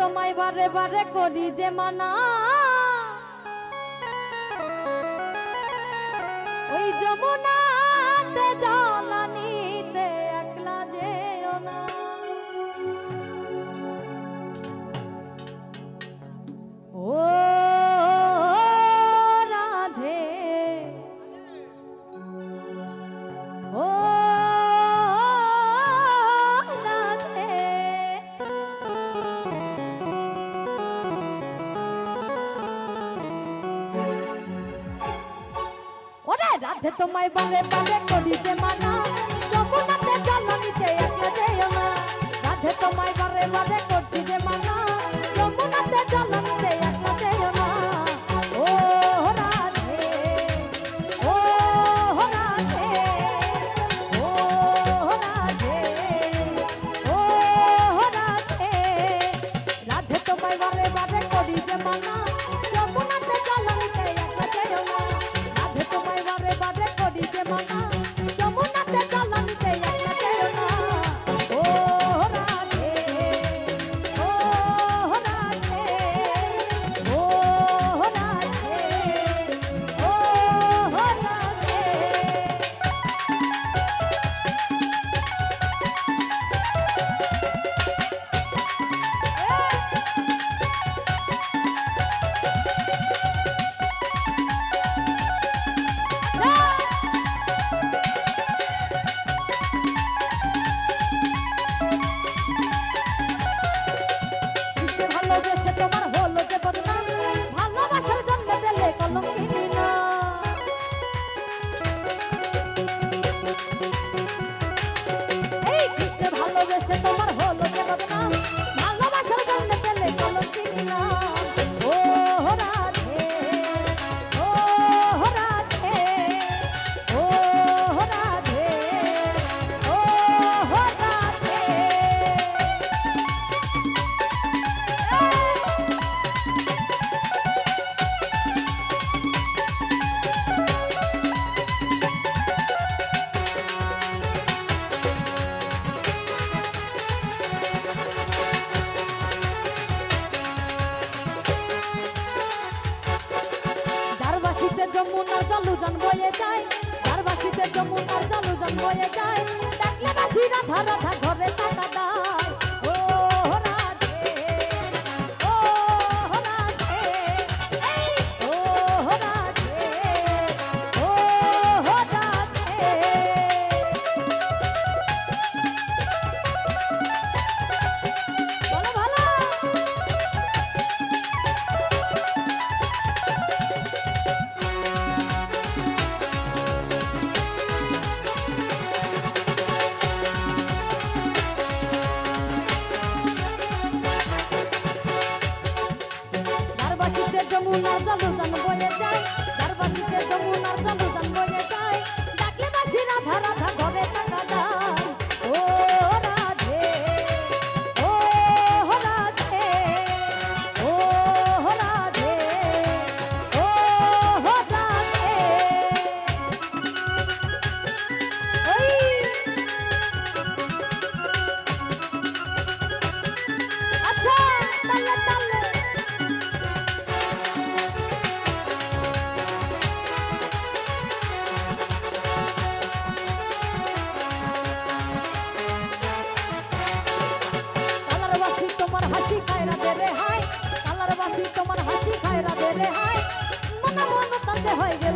তোমায় বারে বারে করি যে মানা। ওই যমুনা জলান রাধে তোমায় বারে বারে করি যে মানা। যমুনাতে জল নিচে একলা যেও না। রাধে তোমায় বারে বারে করছি যে মানা। যমুনাতে জল শ্রী রাধা রাধা ঘরে হয়ে গেল